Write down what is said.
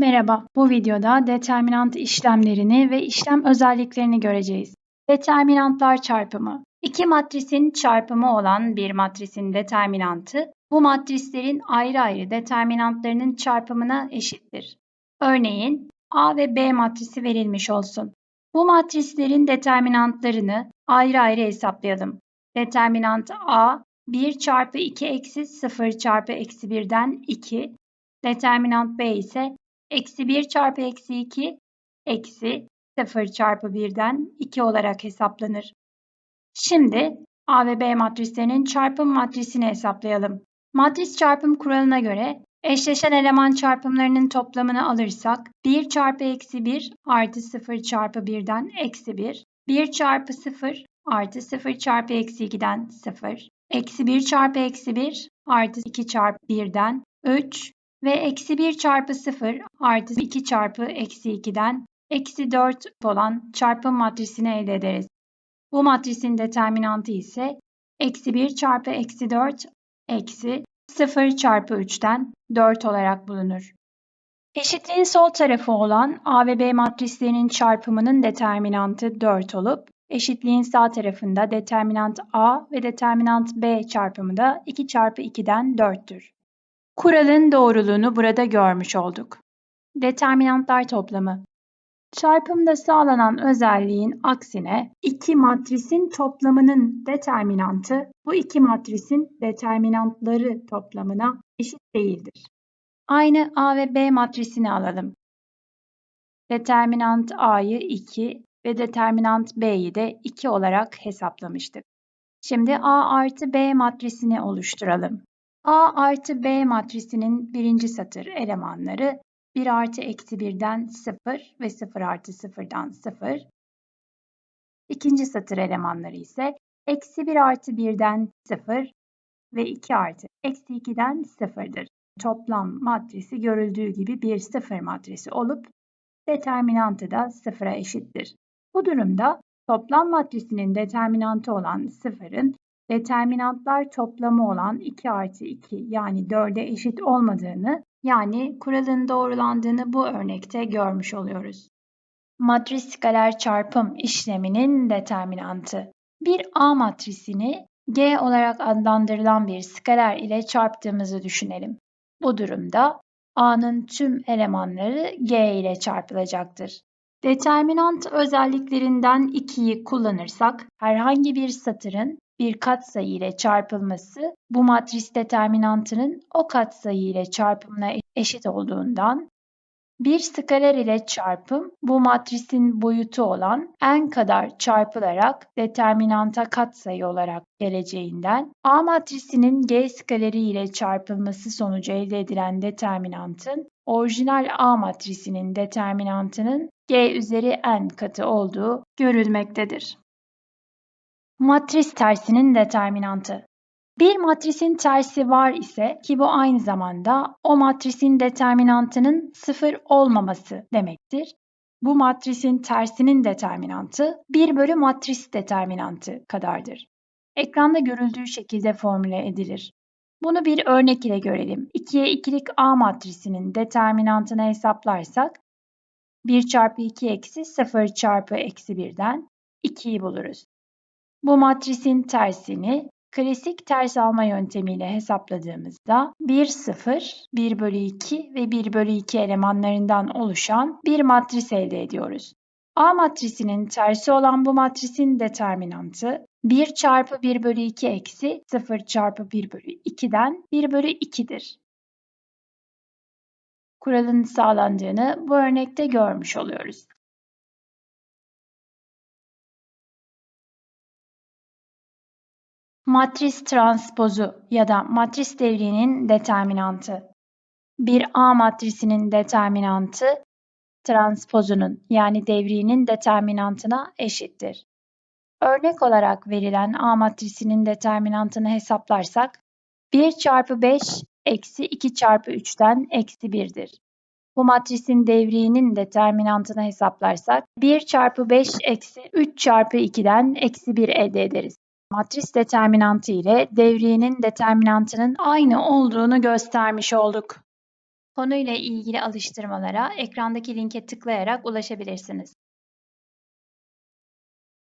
Merhaba, bu videoda determinant işlemlerini ve işlem özelliklerini göreceğiz. Determinantlar çarpımı. İki matrisin çarpımı olan bir matrisin determinantı, bu matrislerin ayrı ayrı determinantlarının çarpımına eşittir. Örneğin A ve B matrisi verilmiş olsun. Bu matrislerin determinantlarını ayrı ayrı hesaplayalım. Determinant A 1 çarpı 2 eksi 0 çarpı eksi 1'den 2. Determinant B ise Eksi 1 çarpı eksi 2 eksi 0 çarpı 1'den 2 olarak hesaplanır. Şimdi A ve B matrislerinin çarpım matrisini hesaplayalım. Matris çarpım kuralına göre eşleşen eleman çarpımlarının toplamını alırsak 1 çarpı eksi 1 artı 0 çarpı 1'den eksi 1, 1 çarpı 0 artı 0 çarpı eksi 2'den 0, eksi 1 çarpı eksi 1 artı 2 çarpı 1'den 3, ve eksi 1 çarpı 0 artı 2 çarpı eksi 2'den eksi 4 olan çarpım matrisini elde ederiz. Bu matrisin determinantı ise eksi 1 çarpı eksi 4 eksi 0 çarpı 3'ten 4 olarak bulunur. Eşitliğin sol tarafı olan A ve B matrislerinin çarpımının determinantı 4 olup, eşitliğin sağ tarafında determinant A ve determinant B çarpımı da 2 çarpı 2'den 4'tür. Kuralın doğruluğunu burada görmüş olduk. Determinantlar toplamı. Çarpımda sağlanan özelliğin aksine iki matrisin toplamının determinantı bu iki matrisin determinantları toplamına eşit değildir. Aynı A ve B matrisini alalım. Determinant A'yı 2 ve determinant B'yi de 2 olarak hesaplamıştık. Şimdi A artı B matrisini oluşturalım. A artı B matrisinin birinci satır elemanları 1 artı eksi 1'den 0 ve 0 artı 0'dan 0. İkinci satır elemanları ise eksi 1 artı 1'den 0 ve 2 artı eksi 2'den 0'dır. Toplam matrisi görüldüğü gibi bir sıfır matrisi olup determinantı da sıfıra eşittir. Bu durumda toplam matrisinin determinantı olan sıfırın determinantlar toplamı olan 2 artı 2 yani 4'e eşit olmadığını yani kuralın doğrulandığını bu örnekte görmüş oluyoruz. Matris skaler çarpım işleminin determinantı. Bir A matrisini G olarak adlandırılan bir skaler ile çarptığımızı düşünelim. Bu durumda A'nın tüm elemanları G ile çarpılacaktır. Determinant özelliklerinden 2'yi kullanırsak herhangi bir satırın bir katsayı ile çarpılması bu matris determinantının o katsayı ile çarpımına eşit olduğundan bir skaler ile çarpım bu matrisin boyutu olan n kadar çarpılarak determinanta katsayı olarak geleceğinden A matrisinin G skaleri ile çarpılması sonucu elde edilen determinantın orijinal A matrisinin determinantının G üzeri n katı olduğu görülmektedir. Matris tersinin determinantı. Bir matrisin tersi var ise ki bu aynı zamanda o matrisin determinantının sıfır olmaması demektir. Bu matrisin tersinin determinantı 1 bölü matris determinantı kadardır. Ekranda görüldüğü şekilde formüle edilir. Bunu bir örnek ile görelim. 2'ye 2'lik A matrisinin determinantını hesaplarsak 1 çarpı 2 eksi 0 çarpı eksi 1'den 2'yi buluruz. Bu matrisin tersini klasik ters alma yöntemiyle hesapladığımızda 1, 0, 1 bölü 2 ve 1 bölü 2 elemanlarından oluşan bir matris elde ediyoruz. A matrisinin tersi olan bu matrisin determinantı 1 çarpı 1 bölü 2 eksi 0 çarpı 1 bölü 2'den 1 bölü 2'dir. Kuralın sağlandığını bu örnekte görmüş oluyoruz. Matris transpozu ya da matris devriğinin determinantı. Bir A matrisinin determinantı transpozunun yani devriğinin determinantına eşittir. Örnek olarak verilen A matrisinin determinantını hesaplarsak 1 çarpı 5 eksi 2 çarpı 3'ten eksi 1'dir. Bu matrisin devriğinin determinantını hesaplarsak 1 çarpı 5 eksi 3 çarpı 2'den eksi 1 elde ederiz matris determinantı ile devriyenin determinantının aynı olduğunu göstermiş olduk. Konuyla ilgili alıştırmalara ekrandaki linke tıklayarak ulaşabilirsiniz.